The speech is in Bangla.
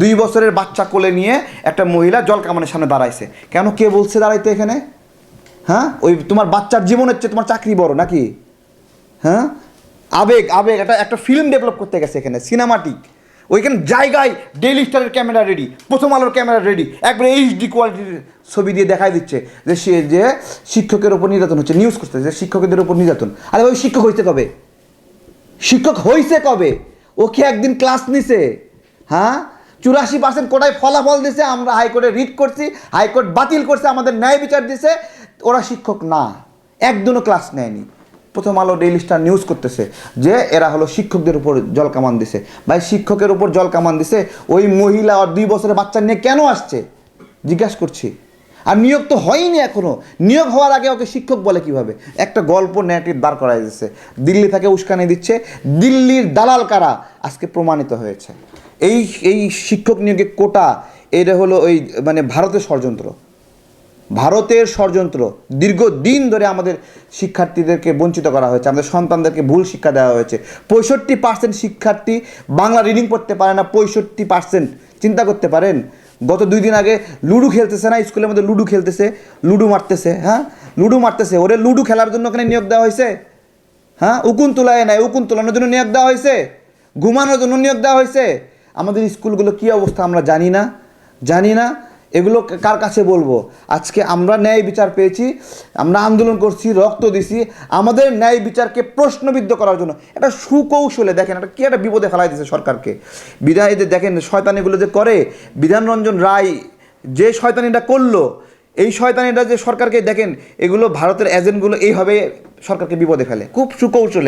দুই বছরের বাচ্চা কোলে নিয়ে একটা মহিলা জল কামানের সামনে দাঁড়াইছে। কেন কে বলছে দাঁড়াইতে এখানে? হ্যাঁ? ওই তোমার বাচ্চার জীবনের হচ্ছে তোমার চাকরি বড় নাকি? হ্যাঁ? আবেগ আবেগ, একটা একটা ফিল্ম ডেভেলপ করতে গেছে এখানে সিনেমাটিক ওইখানে জায়গায় ডেইলি স্টারের ক্যামেরা রেডি প্রথম আলোর ক্যামেরা রেডি একবারে এইচডি কোয়ালিটির ছবি দিয়ে দেখাই দিচ্ছে যে সে, যে শিক্ষকের ওপর নির্যাতন হচ্ছে নিউজ করতে যে শিক্ষকদের ওপর নির্যাতন। আরে ওই শিক্ষক হইতে কবে? শিক্ষক হইছে কবে? ও কি একদিন ক্লাস নিছে? হ্যাঁ? চুরাশি পার্সেন্ট কোটায় ফলাফল দিছে, আমরা হাইকোর্টে রিট করছি, হাইকোর্ট বাতিল করছে, আমাদের ন্যায় বিচার দিছে। ওরা শিক্ষক না, একদিনও ক্লাস নেয়নি। প্রথম আলো ডেইলি স্টার নিউজ করতেছে যে এরা হলো শিক্ষকদের উপর জল কামান দিছে। ভাই, শিক্ষকের উপর জল কামান দিছে, ওই মহিলা আর দুই বছরের বাচ্চা নিয়ে কেন আসছে? জিজ্ঞাসা করছি। আর নিয়োগ তো হয়নি এখনও নিয়োগ হওয়ার আগে ওকে শিক্ষক বলে কীভাবে? একটা গল্প নেগেটিভ দাঁড় করাই দিচ্ছে দিল্লি থেকে উস্কানি দিচ্ছে, দিল্লির দালাল কারা? আজকে প্রমাণিত হয়েছে। এই এই শিক্ষক নিয়োগের কোটা, এটা হলো ওই মানে ভারতের ষড়যন্ত্র। ভারতের ষড়যন্ত্র, দীর্ঘদিন ধরে আমাদের শিক্ষার্থীদেরকে বঞ্চিত করা হয়েছে, আমাদের সন্তানদেরকে ভুল শিক্ষা দেওয়া হয়েছে। পঁয়ষট্টি পার্সেন্ট শিক্ষার্থী বাংলা রিডিং পড়তে পারে না, পঁয়ষট্টি পার্সেন্ট চিন্তা করতে পারেন, গত দুই দিন আগে লুডু খেলতেছে না, স্কুলের মধ্যে লুডু খেলতেছে, লুডু মারতেছে হ্যাঁ? লুডু মারতেছে, ওরে লুডু খেলার জন্য ওখানে নিয়োগ দেওয়া হয়েছে হ্যাঁ? উকুন তোলায় নাই, উকুন তোলানোর জন্য নিয়োগ দেওয়া হয়েছে, ঘুমানোর জন্য নিয়োগ দেওয়া হয়েছে। আমাদের স্কুলগুলো কী অবস্থা আমরা জানি না জানি না। এগুলো কার কাছে বলব? আজকে আমরা ন্যায় বিচার পেয়েছি, আমরা আন্দোলন করছি, রক্ত দিছি। আমাদের ন্যায় বিচারকে প্রশ্নবিদ্ধ করার জন্য। একটা সুকৌশলে দেখেন, একটা কি একটা বিপদে ফেলাই দিয়েছে সরকারকে। বিধায়ীদের দেখেন শয়তানিগুলো যে করে বিধানরঞ্জন রায় যে শয়তানিটা করল, এই শয়তানিটা যে সরকারকে দেখেন, এগুলো ভারতের এজেন্টগুলো এইভাবে সরকারকে বিপদে ফেলে। খুব সুকৌশলে।